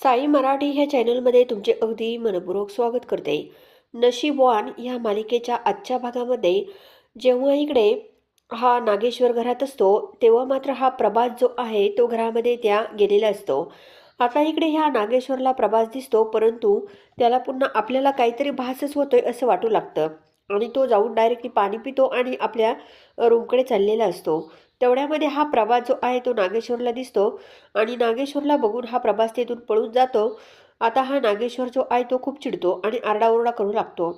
साई मराठी ह्या चॅनलमध्ये तुमचे अगदी मनपूर्वक स्वागत करते. नशीबवान ह्या मालिकेच्या आजच्या भागामध्ये जेव्हा इकडे हा नागेश्वर घरात असतो तेव्हा मात्र हा प्रभास जो आहे तो घरामध्ये त्या गेलेला असतो. आता इकडे ह्या नागेश्वरला प्रभास दिसतो परंतु त्याला पुन्हा आपल्याला काहीतरी भासच होतोय असं वाटू लागतं. आणि तो जाऊन डायरेक्टली पाणी पितो आणि आपल्या रूमकडे चाललेला असतो. तेवढ्यामध्ये हा प्रभास जो आहे तो नागेश्वरला दिसतो आणि नागेश्वरला बघून हा प्रभास तेथून पळून जातो. आता हा नागेश्वर जो आहे तो खूप चिडतो आणि आरडाओरडा करू लागतो.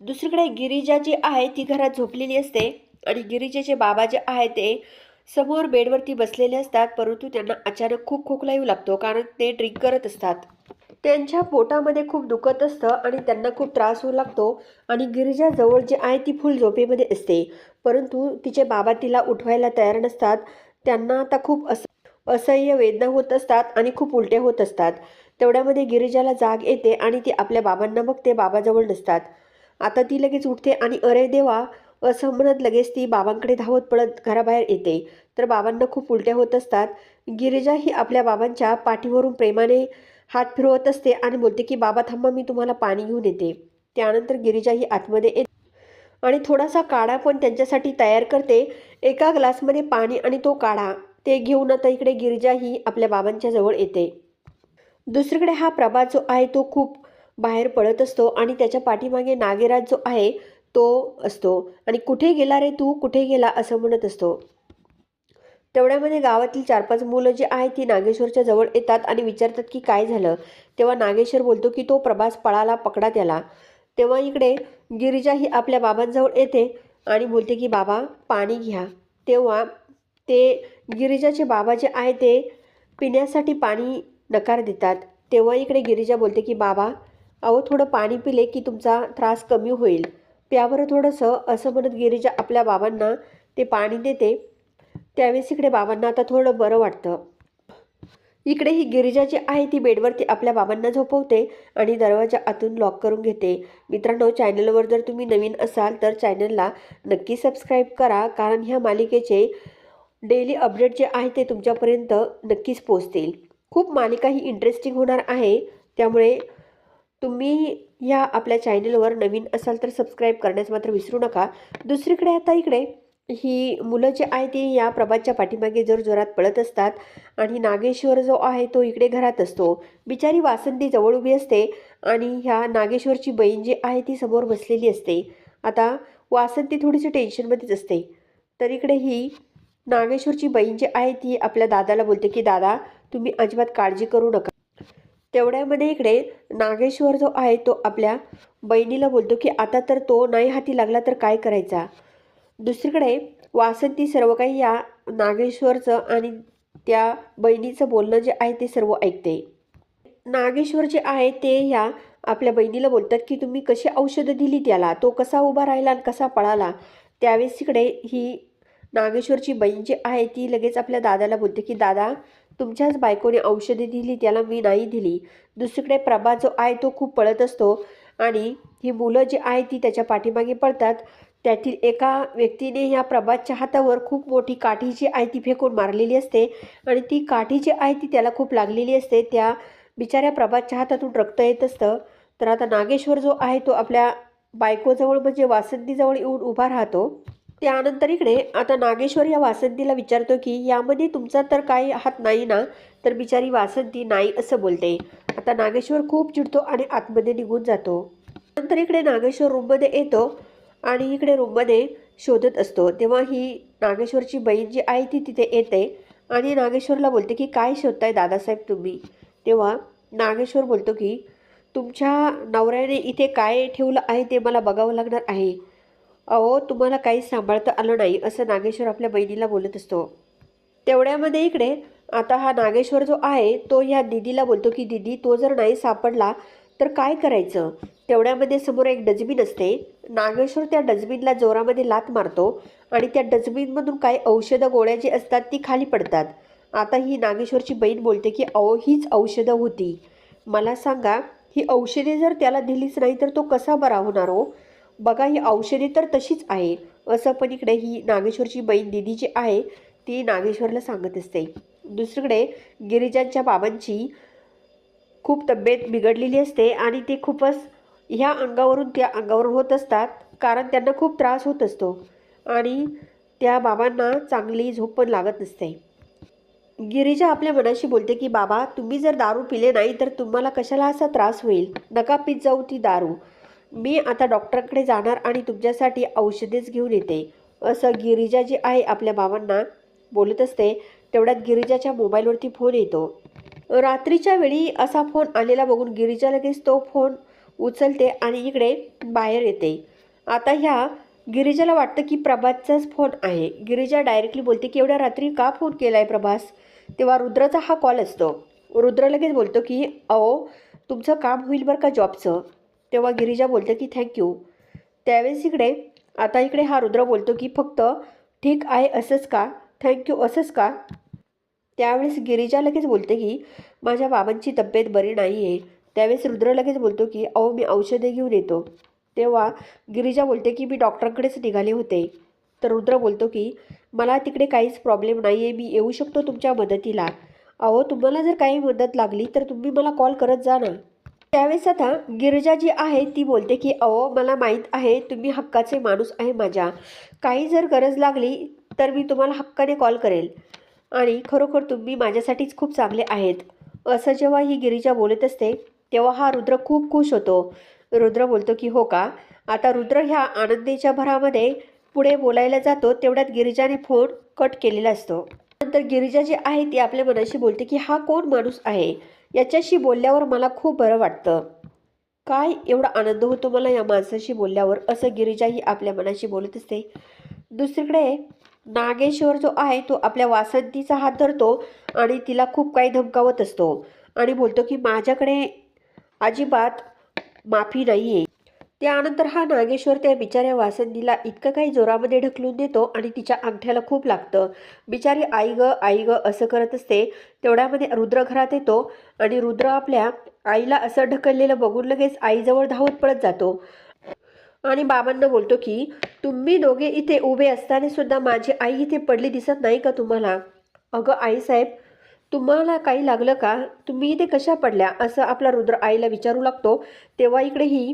दुसरीकडे गिरिजा जी आहे ती घरात झोपलेली असते आणि गिरिजेचे बाबा जे आहे ते समोर बेडवरती बसलेले असतात परंतु त्यांना अचानक खूप खोकला येऊ लागतो कारण ते ड्रिंक करत असतात. त्यांच्या पोटामध्ये खूप दुखत असतं आणि त्यांना खूप त्रास होऊ लागतो. आणि गिरिजाजवळ जी आहे ती फुल झोपेमध्ये असते. परंतु तिचे बाबा तिला उठवायला तयार नसतात. त्यांना आता खूप अस असह्य वेदना होत असतात आणि खूप उलट्या होत असतात. तेवढ्यामध्ये गिरिजाला जाग येते आणि ती आपल्या बाबांना बघते. बाबाजवळ नसतात. आता ती लगेच उठते आणि अरे देवा! असं म्हणत लगेच ती बाबांकडे धावत पडत घराबाहेर येते. तर बाबांना खूप उलट्या होत असतात. गिरिजा ही आपल्या बाबांच्या पाठीवरून प्रेमाने हात फिरवत असते आणि बोलते की बाबा थांबा मी तुम्हाला पाणी घेऊन येते. त्यानंतर गिरिजा ही आतमध्ये येते आणि थोडासा काढा पण त्यांच्यासाठी तयार करते. एका ग्लासमध्ये पाणी आणि तो काढा. ते घेऊन आता इकडे गिरिजा ही आपल्या बाबांच्या जवळ येते. दुसरीकडे हा प्रभात जो आहे तो खूप बाहेर पडत असतो आणि त्याच्या पाठीमागे नागेराज जो आहे तो असतो. आणि कुठे गेला रे तू? कुठे गेला? असं म्हणत असतो. तेवढ्यामध्ये गावातील चार पाच मुलं जी आहेत ती नागेश्वरच्या जवळ येतात आणि विचारतात की काय झालं. तेव्हा नागेश्वर बोलतो की तो प्रभास पळाला पकडा त्याला तेव्हा इकडे गिरिजा ही आपल्या बाबांजवळ येते आणि बोलते की बाबा पाणी घ्या. तेव्हा ते गिरिजाचे बाबा जे आहे ते पिण्यासाठी पाणी नकार देतात. तेव्हा इकडे गिरिजा बोलते की बाबा अहो थोडं पाणी पिले की तुमचा त्रास कमी होईल. प्यावर थोडंसं असं म्हणत गिरिजा आपल्या बाबांना ते पाणी देते. त्यावेळेस इकडे बाबांना आता थोडं बरं वाटतं. इकडे ही गिरिजा जी आहे ती बेडवरती आपल्या बाबांना झोपवते आणि दरवाजा आतून लॉक करून घेते. मित्रांनो चॅनलवर जर तुम्ही नवीन असाल तर चॅनलला नक्की सबस्क्राईब करा कारण ह्या मालिकेचे डेली अपडेट जे आहे ते तुमच्यापर्यंत नक्कीच पोचतील खूप मालिका ही इंटरेस्टिंग होणार आहे. त्यामुळे तुम्ही ह्या आपल्या चॅनलवर नवीन असाल तर सबस्क्राईब करण्यास मात्र विसरू नका. दुसरीकडे आता इकडे ही मुलं जी आहे ती या प्रभातच्या पाठीमागे जर जोरात पळत असतात आणि नागेश्वर जो आहे तो इकडे घरात असतो. बिचारी वासंती जवळ उभी असते आणि ह्या नागेश्वरची बहीण जी आहे ती समोर बसलेली असते. आता वासंती थोडीशी टेन्शनमध्येच असते. तर इकडे ही नागेश्वरची बहीण जी आहे ती आपल्या दादाला बोलते की दादा तुम्ही अजिबात काळजी करू नका. तेवढ्यामध्ये इकडे नागेश्वर जो आहे तो आपल्या बहिणीला बोलतो की आता तर तो नाही हाती लागला तर काय करायचा? दुसरीकडे वासंती सर्व काही या नागेश्वरचं आणि त्या बहिणीचं बोलणं जे आहे ते सर्व ऐकते. नागेश्वर जे आहे ते ह्या आपल्या बहिणीला बोलतात की तुम्ही कशी औषधं दिली त्याला? तो कसा उभा राहिला आणि कसा पळाला? त्यावेळेस इकडे ही नागेश्वरची बहीण जी आहे ती लगेच आपल्या दादाला बोलते की दादा तुमच्याच बायकोने औषधे दिली त्याला मी नाही दिली. दुसरीकडे प्रभा जो आहे तो खूप पळत असतो आणि ही मुलं जी आहे ती त्याच्या पाठीमागे पळतात. त्यातील एका व्यक्तीने ह्या प्रभातच्या हातावर खूप मोठी काठी जी आहे ती फेकून मारलेली असते. आणि ती काठी जी आहे ती त्याला खूप लागलेली असते. त्या बिचाऱ्या प्रभातच्या हातातून रक्त येत असतं. तर आता नागेश्वर जो आहे तो आपल्या बायकोजवळ म्हणजे वासंतीजवळ येऊन उभा राहतो. त्यानंतर इकडे आता नागेश्वर या वासंतीला विचारतो की यामध्ये तुमचा तर काही हात नाही ना? तर बिचारी वासंती नाही असं बोलते. आता नागेश्वर खूप चिडतो आणि आतमध्ये निघून जातो. नंतर इकडे नागेश्वर रूममध्ये येतो. आणि इकडे रूममध्ये शोधत असतो. तेव्हा ही नागेश्वरची बहीण जी आहे ती तिथे येते आणि नागेश्वरला बोलते की काय शोधताय दादासाहेब तुम्ही? तेव्हा नागेश्वर बोलतो की तुमच्या नवऱ्याने इथे काय ठेवलं आहे ते मला बघावं लागणार आहे. अहो तुम्हाला काही सांभाळता आलं नाही असं नागेश्वर आपल्या बहिणीला बोलत असतो. तेवढ्यामध्ये इकडे आता हा नागेश्वर जो आहे तो ह्या दिदीला बोलतो की दिदी तो जर नाही सापडला तर काय करायचं? तेवढ्यामध्ये समोर एक डस्टबिन असते. नागेश्वर त्या डस्टबिनला जोरामध्ये लात मारतो आणि त्या डस्टबिनमधून काही औषधं गोळ्या जी असतात ती खाली पडतात. आता ही नागेश्वरची बहीण बोलते की अहो हीच औषधं होती. मला सांगा ही औषधे जर त्याला दिलीच नाही तर तो कसा बरा होणार हो? बघा ही औषधे तर तशीच आहे. असं पण इकडे ही नागेश्वरची बहीण दिदी जी आहे ती नागेश्वरला सांगत असते. दुसरीकडे गिरिजांच्या बाबांची खूप तब्येत बिघडलेली असते आणि ते खूपच ह्या अंगावरून त्या अंगावरून होत असतात कारण त्यांना खूप त्रास होत असतो. आणि त्या बाबांना चांगली झोप पण लागत नसते. गिरिजा आपल्या मनाशी बोलते की बाबा तुम्ही जर दारू पिले नाही तर तुम्हाला कशाला असा त्रास होईल? नका पित जाऊ ती दारू. मी आता डॉक्टरकडे जाणार आणि तुमच्यासाठी औषधेच घेऊन येते. असं गिरिजा जी आहे आपल्या बाबांना बोलत असते तेवढ्यात गिरिजाच्या मोबाईलवरती फोन येतो. रात्रीच्या वेळी असा फोन आलेला बघून गिरीजा लगेच तो फोन उचलते आणि इकडे बाहेर येते. आता ह्या गिरिजाला वाटतं की प्रभासचाच फोन आहे. गिरिजा डायरेक्टली बोलते की एवढ्या रात्री का फोन केला आहे प्रभास? तेव्हा रुद्राचा हा कॉल असतो. रुद्र लगेच बोलतो की अहो तुमचं काम होईल बरं का जॉबचं? तेव्हा गिरिजा बोलते की थँक्यू त्यावेळेस इकडे आता इकडे हा रुद्र बोलतो की फक्त ठीक आहे असंच का? थँक्यू असंच का? त्यावेळेस गिरिजा लगेच बोलते की माझ्या बाबांची तब्येत बरी नाही आहे त्यावेळेस रुद्र लगेच बोलतो की अहो मी औषधे घेऊन येतो. तेव्हा गिरिजा बोलते की मी डॉक्टरांकडेच निघाले होते. तर रुद्र बोलतो की मला तिकडे काहीच प्रॉब्लेम नाही आहे मी येऊ शकतो तुमच्या मदतीला. अहो तुम्हाला जर काही मदत लागली तर तुम्ही मला कॉल करत जा ना. त्यावेळेस आता गिरिजा जी आहे ती बोलते की अहो मला माहीत आहे तुम्ही हक्काचे माणूस आहे माझ्या. काही जर गरज लागली तर मी तुम्हाला हक्काने कॉल करेल. आणि खरोखर तुम्ही माझ्यासाठीच खूप चांगले आहेत. असं जेव्हा ही गिरिजा बोलत असते तेव्हा हा रुद्र खूप खुश होतो. रुद्र बोलतो की हो का? आता रुद्र ह्या आनंदीच्या भरामध्ये पुढे बोलायला जातो तेवढ्यात गिरिजाने फोन कट केलेला असतो. नंतर गिरिजा जी आहे ती आपल्या मनाशी बोलते की हा कोण माणूस आहे? याच्याशी बोलल्यावर मला खूप बरं वाटतं. काय एवढा आनंद होतो मला या माणसाशी बोलल्यावर? असं गिरिजा ही आपल्या मनाशी बोलत असते. दुसरीकडे नागेश्वर जो आहे तो आपल्या वासंतीचा हात धरतो आणि तिला खूप काही धमकावत असतो. आणि बोलतो की माझ्याकडे अजिबात माफी नाही आहे त्यानंतर हा नागेश्वर त्या बिचाऱ्या वासंतीला इतकं काही जोरामध्ये ढकलून देतो आणि तिच्या अंगठ्याला खूप लागतं. बिचारी आई ग आई ग असं करत असते. तेवढ्यामध्ये रुद्र घरात येतो आणि रुद्र आपल्या आईला असं ढकललेलं बघून लगेच आईजवळ धावत पळत जातो. आणि बाबांना बोलतो की तुम्ही दोघे इथे उभे असताना सुद्धा माझी आई इथे पडली दिसत नाही का तुम्हाला? अगं आईसाहेब तुम्हाला काही लागलं का? तुम्ही इथे कशा पडल्या? असं आपला रुद्र आईला विचारू लागतो. तेव्हा इकडे ही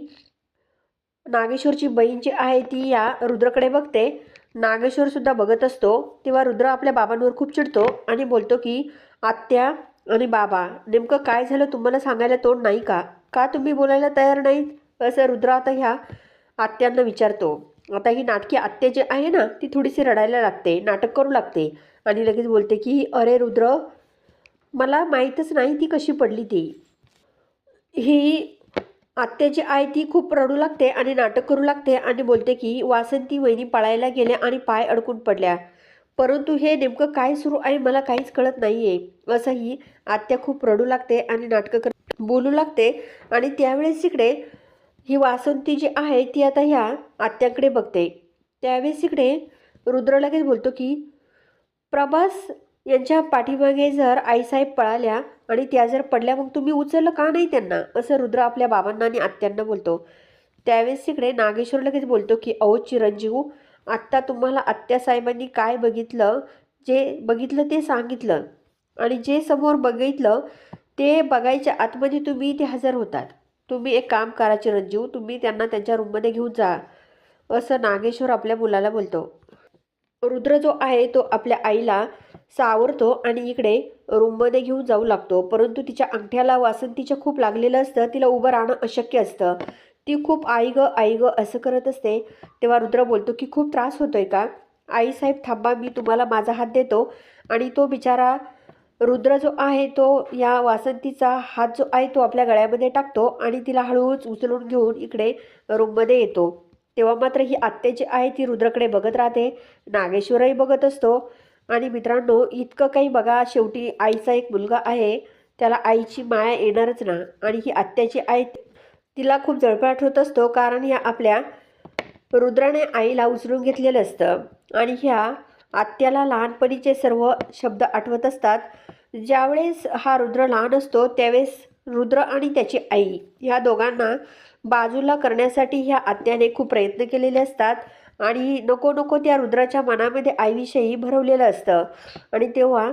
नागेश्वरची बहीण जी आहे ती या रुद्रकडे बघते. नागेश्वरसुद्धा बघत असतो. तेव्हा रुद्र आपल्या बाबांवर खूप चिडतो आणि बोलतो की आत्या आणि बाबा नेमकं काय झालं तुम्हाला सांगायला तोंड नाही का? का तुम्ही बोलायला तयार नाहीत? असं रुद्र आता ह्या आत्यांना विचारतो आता ही नाटकी आत्या जी आहे ना ती थोडीशी रडायला लागते नाटक करू लागते. आणि लगेच बोलते की अरे रुद्र मला माहीतच नाही ती कशी पडली ती. ही आत्या जी आहे ती खूप रडू लागते आणि नाटक करू लागते आणि बोलते की वासंती वहिनी पळायला गेल्या आणि पाय अडकून पडल्या. परंतु हे नेमकं काय सुरू आहे मला काहीच कळत नाही आहे असं ही आत्या खूप रडू लागते आणि नाटकं कर बोलू लागते आणि त्यावेळेस इकडे ही वासंती जी आहे ती आता ह्या आत्याकडे बघते. त्यावेळेस इकडे रुद्र लगेच बोलतो की प्रभास यांच्या पाठीमागे जर आईसाहेब पळाल्या आणि त्या जर पडल्या मग तुम्ही उचललं का नाही त्यांना? असं रुद्र आपल्या बाबांना आणि आत्यांना बोलतो. त्यावेळेस इकडे नागेश्वर लगेच बोलतो की अहो चिरंजीव आत्ता तुम्हाला आत्यासाहेबांनी काय बघितलं जे बघितलं ते सांगितलं आणि जे समोर बघितलं ते बघायच्या आतमध्ये तुम्ही इथे हजर होतात. तुम्ही एक काम करा चिरंजीव तुम्ही त्यांना त्यांच्या रूममध्ये घेऊन जा. असं नागेश्वर आपल्या मुलाला बोलतो. रुद्र जो आहे तो आपल्या आईला सावरतो आणि इकडे रूममध्ये घेऊन जाऊ लागतो. परंतु तिच्या अंगठ्याला वासंतीच्या खूप लागलेलं असतं. तिला उभं राहणं अशक्य असतं. ती खूप आई ग आई ग असं करत असते. तेव्हा रुद्र बोलतो की खूप त्रास होतोय का? आईसाहेब थांबा मी तुम्हाला माझा हात देतो. आणि तो बिचारा रुद्र जो आहे तो या वासंतीचा हात जो आहे तो आपल्या गळ्यामध्ये टाकतो आणि तिला हळूहळूच उचलून घेऊन इकडे रूममध्ये येतो. तेव्हा मात्र ही आत्ते जी आहे ती रुद्रकडे बघत राहते. नागेश्वरही बघत असतो. आणि मित्रांनो इतकं काही बघा शेवटी आईचा एक मुलगा आहे. त्याला आईची माया येणारच ना. आणि ही आत्याची आई तिला खूप जळफळाट होत असतो. कारण ह्या आपल्या रुद्राने आईला उचलून घेतलेलं असतं. आणि ह्या आत्याला लहानपणीचे सर्व शब्द आठवत असतात. ज्यावेळेस हा रुद्र लहान असतो त्यावेळेस रुद्र आणि त्याची आई ह्या दोघांना बाजूला करण्यासाठी ह्या आत्याने खूप प्रयत्न केलेले असतात आणि नको नको त्या रुद्राच्या मनामध्ये आईविषयी भरवलेलं असतं. आणि तेव्हा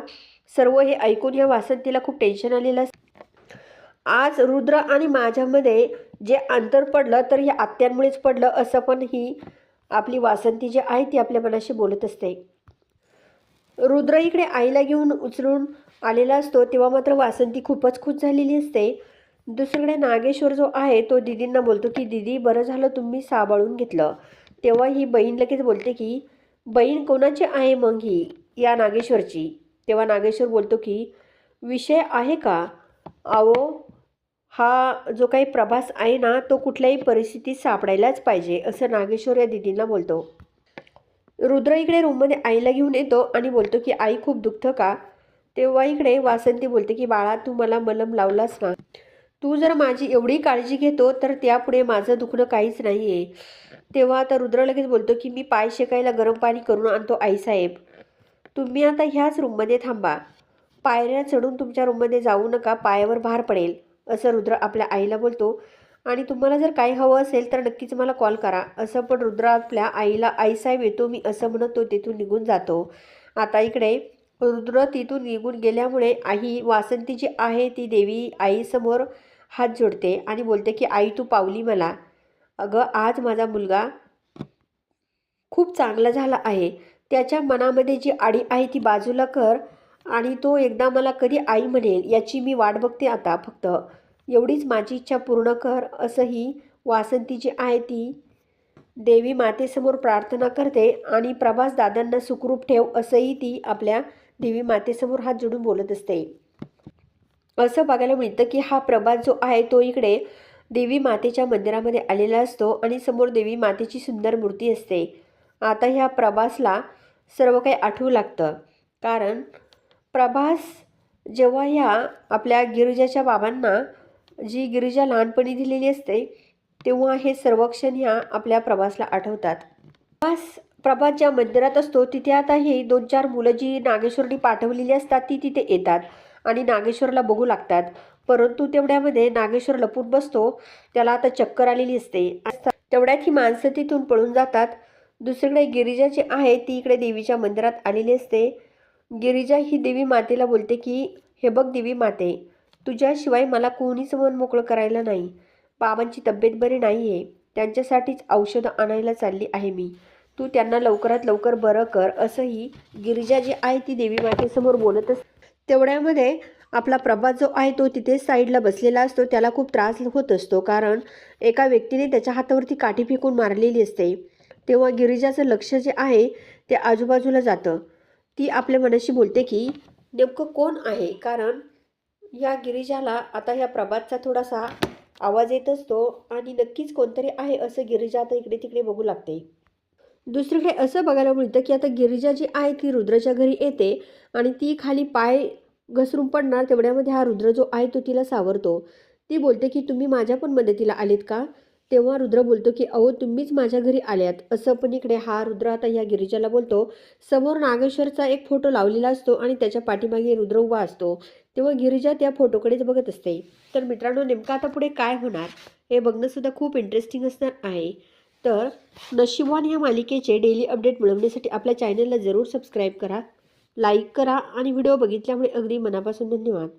सर्व हे ऐकून या वासंतीला खूप टेन्शन आलेलं असतं. आज रुद्र आणि माझ्यामध्ये जे अंतर पडलं तर हे आत्यांमुळेच पडलं असं पण ही आपली वासंती जी आहे ती आपल्या मनाशी बोलत असते. रुद्र इकडे आईला घेऊन उचलून आलेला असतो. तेव्हा मात्र वासंती खूपच खुश झालेली असते. दुसरीकडे नागेश्वर जो आहे तो दिदींना बोलतो की दिदी बरं झालं तुम्ही सांभाळून घेतलं. तेव्हा ही बहीण लगेच बोलते की बहीण कोणाची आहे मग ही? या नागेश्वरची. तेव्हा नागेश्वर बोलतो की विषय आहे का? अहो हा जो काही प्रभास आहे ना तो कुठल्याही परिस्थितीत सापडायलाच पाहिजे असं नागेश्वर या दिदींना बोलतो. रुद्र इकडे रूममध्ये आईला घेऊन येतो आणि बोलतो की आई खूप दुखतं का? तेव्हा इकडे वासंती बोलते की बाळा तू मला मलम लावलास ना. तू जर माझी एवढी काळजी घेतो तर त्यापुढे माझं दुखणं काहीच नाही आहे तेव्हा आता रुद्र लगेच बोलतो की मी पाय शेकायला गरम पाणी करून आणतो आईसाहेब. तुम्ही आता ह्याच रूममध्ये थांबा. पायऱ्या चढून तुमच्या रूममध्ये जाऊ नका पायावर भार पडेल. असं रुद्र आपल्या आईला बोलतो. आणि तुम्हाला जर काही हवं असेल तर नक्कीच मला कॉल करा. असं पण रुद्र आपल्या आईला आईसाहेब येतो मी असं म्हणत तो तिथून निघून जातो. आता इकडे रुद्र तिथून निघून गेल्यामुळे आई वासंती जी आहे ती देवी आईसमोर हात जोडते आणि बोलते की आई तू पावली मला. अगं आज माझा मुलगा खूप चांगला झाला आहे. त्याच्या मनामध्ये जी आडी आहे ती बाजूला कर आणि तो एकदा मला कधी आई म्हणेल याची मी वाट बघते आता फक्त. एवढीच माझी इच्छा पूर्ण कर असंही वासंती जी आहे ती. देवी मातेसमोर प्रार्थना करते आणि प्रभास दादांना सुखरूप ठेव असंही ती आपल्या देवी मातेसमोर हात जोडून बोलत असते. असं बघायला मिळतं की हा प्रभास जो आहे तो इकडे देवी मातेच्या मंदिरामध्ये आलेला असतो आणि समोर देवी मातेची सुंदर मूर्ती असते. आता ह्या प्रभासला सर्व काही आठवू लागतं. कारण प्रभास जेव्हा ह्या आपल्या गिरिजाच्या बाबांना जी गिरिजा लहानपणी दिलेली असते तेव्हा हे सर्व क्षण ह्या आपल्या प्रभासला आठवतात. प्रभास प्रभास ज्या मंदिरात असतो तिथे आता ही दोन चार मुलं जी नागेश्वरनी पाठवलेली असतात ती तिथे येतात आणि नागेश्वरला बघू लागतात. परंतु तेवढ्यामध्ये नागेश्वर लपून बसतो त्याला आता चक्कर आलेली असते. तेवढ्यात ही माणसं तिथून पळून जातात. दुसरीकडे गिरिजा जी आहे ती इकडे देवीच्या मंदिरात आलेली असते. गिरिजा ही देवी मातेला बोलते की हे बघ देवी माते तुझ्याशिवाय मला कोणीच मन मोकळं करायला नाही. बाबांची तब्येत बरी नाही आहे त्यांच्यासाठीच औषधं आणायला चालली आहे मी. तू त्यांना लवकरात लवकर बरं कर असंही गिरिजा जी आहे ती देवी मातेसमोर बोलत अस तेवढ्यामध्ये आपला प्रभात जो आहे तो तिथे साईडला बसलेला असतो. त्याला खूप त्रास होत असतो. कारण एका व्यक्तीने त्याच्या हातावरती काठी फेकून मारलेली असते. तेव्हा गिरिजाचं लक्ष जे आहे ते आजूबाजूला जातं. ती आपल्या मनाशी बोलते की नेमकं कोण आहे? कारण या गिरिजाला आता ह्या प्रभातचा थोडासा आवाज येत असतो आणि नक्कीच कोणतरी आहे असं गिरिजा आता इकडे तिकडे बघू लागते. दुसरीकडे असं बघायला मिळतं की आता गिरिजा जी आहे ती रुद्राच्या घरी येते आणि ती खाली पाय घसरून पडणार तेवढ्यामध्ये हा रुद्र जो आहे तो तिला सावरतो. ती बोलते की तुम्ही माझ्या पण मदतीला आलेत का? तेव्हा रुद्र बोलतो की अहो तुम्हीच माझ्या घरी आल्यात. असं पण इकडे हा रुद्र आता या गिरिजाला बोलतो. समोर नागेश्वरचा एक फोटो लावलेला असतो आणि त्याच्या पाठीमागे रुद्र उभा असतो. तेव्हा गिरिजा त्या फोटोकडेच बघत असते. तर मित्रांनो नेमकं आता पुढे काय होणार हे बघणंसुद्धा खूप इंटरेस्टिंग असणार आहे. तर नशिबवान या मालिकेचे डेली अपडेट मिळवण्यासाठी आपल्या चॅनलला जरूर सबस्क्राईब करा लाईक करा आणि व्हिडिओ बघितल्यामुळे अगदी मनापासून धन्यवाद.